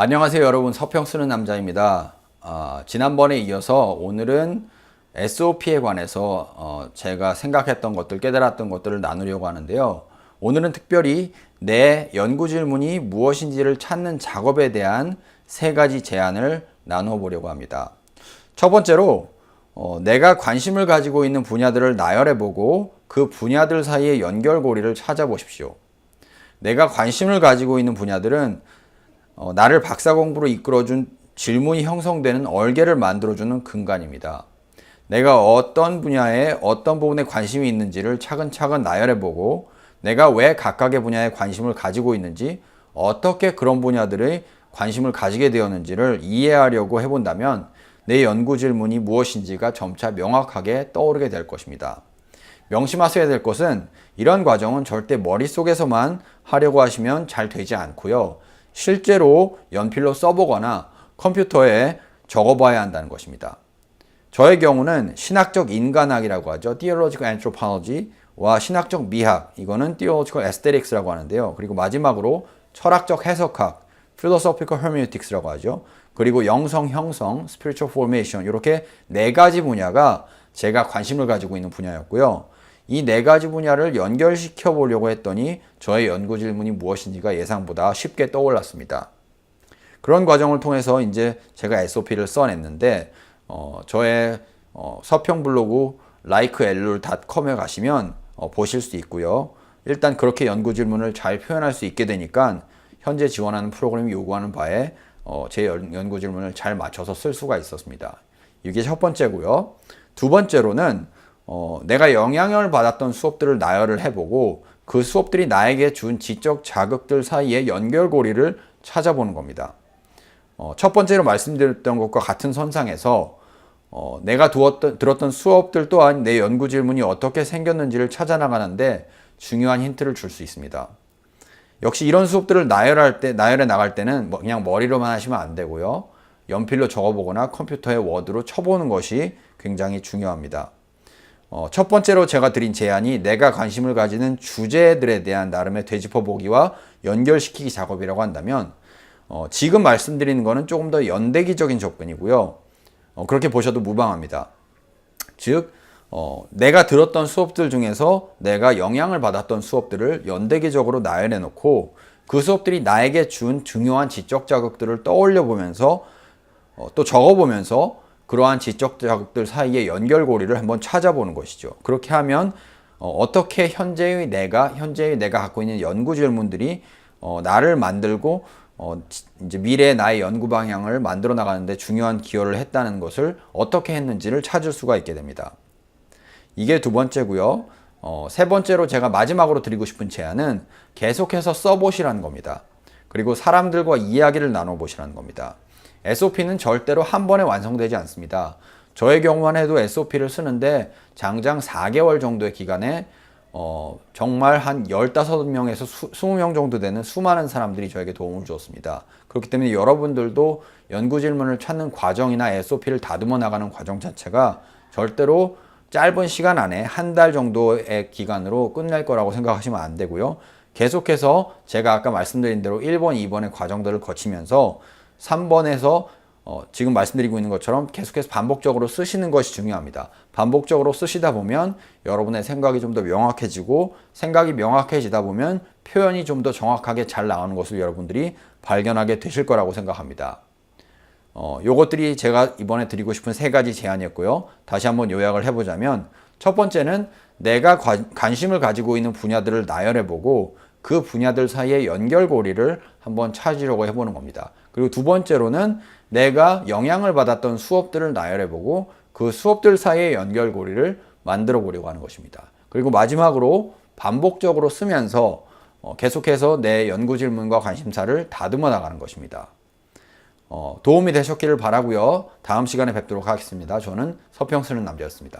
안녕하세요 여러분 서평 쓰는 남자입니다. 아, 지난번에 이어서 오늘은 SOP에 관해서 어, 제가 생각했던 것들 깨달았던 것들을 나누려고 하는데요. 오늘은 특별히 내 연구 질문이 무엇인지를 찾는 작업에 대한 세 가지 제안을 나누어 보려고 합니다. 첫 번째로 어, 내가 관심을 가지고 있는 분야들을 나열해 보고 그 분야들 사이의 연결고리를 찾아보십시오. 내가 관심을 가지고 있는 분야들은 어, 나를 박사 공부로 이끌어준 질문이 형성되는 얼개를 만들어주는 근간입니다. 내가 어떤 분야에 어떤 부분에 관심이 있는지를 차근차근 나열해보고 내가 왜 각각의 분야에 관심을 가지고 있는지 어떻게 그런 분야들의 관심을 가지게 되었는지를 이해하려고 해본다면 내 연구 질문이 무엇인지가 점차 명확하게 떠오르게 될 것입니다. 명심하셔야 될 것은 이런 과정은 절대 머릿속에서만 하려고 하시면 잘 되지 않고요. 실제로 연필로 써보거나 컴퓨터에 적어봐야 한다는 것입니다. 저의 경우는 신학적 인간학이라고 하죠. Theological Anthropology와 신학적 미학, 이거는 Theological Aesthetics라고 하는데요. 그리고 마지막으로 철학적 해석학, Philosophical Hermeneutics라고 하죠. 그리고 영성 형성, Spiritual Formation 이렇게 네 가지 분야가 제가 관심을 가지고 있는 분야였고요. 이 네 가지 분야를 연결시켜 보려고 했더니 저의 연구 질문이 무엇인지가 예상보다 쉽게 떠올랐습니다. 그런 과정을 통해서 이제 제가 SOP를 써냈는데 어, 저의 어, 서평 블로그 likeellul.com에 가시면 어, 보실 수 있고요. 일단 그렇게 연구 질문을 잘 표현할 수 있게 되니까 현재 지원하는 프로그램이 요구하는 바에 어, 제 연, 연구 질문을 잘 맞춰서 쓸 수가 있었습니다. 이게 첫 번째고요. 두 번째로는 어, 내가 영향을 받았던 수업들을 나열을 해보고 그 수업들이 나에게 준 지적 자극들 사이의 연결고리를 찾아보는 겁니다. 어, 첫 번째로 말씀드렸던 것과 같은 선상에서 어, 내가 두었던, 들었던 수업들 또한 내 연구 질문이 어떻게 생겼는지를 찾아나가는데 중요한 힌트를 줄 수 있습니다. 역시 이런 수업들을 나열할 때, 나열해 나갈 때는 뭐 그냥 머리로만 하시면 안 되고요. 연필로 적어보거나 컴퓨터에 워드로 쳐보는 것이 굉장히 중요합니다. 어, 첫 번째로 제가 드린 제안이 내가 관심을 가지는 주제들에 대한 나름의 되짚어보기와 연결시키기 작업이라고 한다면 어, 지금 말씀드리는 것은 조금 더 연대기적인 접근이고요. 어, 그렇게 보셔도 무방합니다. 즉, 어, 내가 들었던 수업들 중에서 내가 영향을 받았던 수업들을 연대기적으로 나열해 놓고 그 수업들이 나에게 준 중요한 지적 자극들을 떠올려 보면서 어, 또 적어 보면서 그러한 지적 자극들 사이의 연결고리를 한번 찾아보는 것이죠. 그렇게 하면 어, 떻게 현재의 내가 현재의 내가 갖고 있는 연구 질문들이 어, 나를 만들고 어, 이제 미래의 나의 연구 방향을 만들어 나가는데 중요한 기여를 했다는 것을 어떻게 했는지를 찾을 수가 있게 됩니다. 이게 두 번째고요. 어, 세 번째로 제가 마지막으로 드리고 싶은 제안은 계속해서 써보시라는 겁니다. 그리고 사람들과 이야기를 나눠보시라는 겁니다. SOP는 절대로 한 번에 완성되지 않습니다. 저의 경우만 해도 SOP를 쓰는데 장장 4개월 정도의 기간에 어, 정말 한 15명에서 수, 20명 정도 되는 수많은 사람들이 저에게 도움을 주었습니다. 그렇기 때문에 여러분들도 연구 질문을 찾는 과정이나 SOP를 다듬어 나가는 과정 자체가 절대로 짧은 시간 안에 한 달 정도의 기간으로 끝낼 거라고 생각하시면 안 되고요. 계속해서 제가 아까 말씀드린 대로 1번, 2번의 과정들을 거치면서 3번에서 어, 지금 말씀드리고 있는 것처럼 계속해서 반복적으로 쓰시는 것이 중요합니다. 반복적으로 쓰시다 보면 여러분의 생각이 좀 더 명확해지고 생각이 명확해지다 보면 표현이 좀 더 정확하게 잘 나오는 것을 여러분들이 발견하게 되실 거라고 생각합니다. 어, 요것들이 제가 이번에 드리고 싶은 세 가지 제안이었고요. 다시 한번 요약을 해보자면 첫 번째는 내가 관, 관심을 가지고 있는 분야들을 나열해보고 그 분야들 사이의 연결고리를 한번 찾으려고 해보는 겁니다. 그리고 두 번째로는 내가 영향을 받았던 수업들을 나열해보고 그 수업들 사이의 연결고리를 만들어 보려고 하는 것입니다. 그리고 마지막으로 반복적으로 쓰면서 어, 계속해서 내 연구 질문과 관심사를 다듬어 나가는 것입니다. 어, 도움이 되셨기를 바라고요. 다음 시간에 뵙도록 하겠습니다. 저는 서평 쓰는 남자였습니다.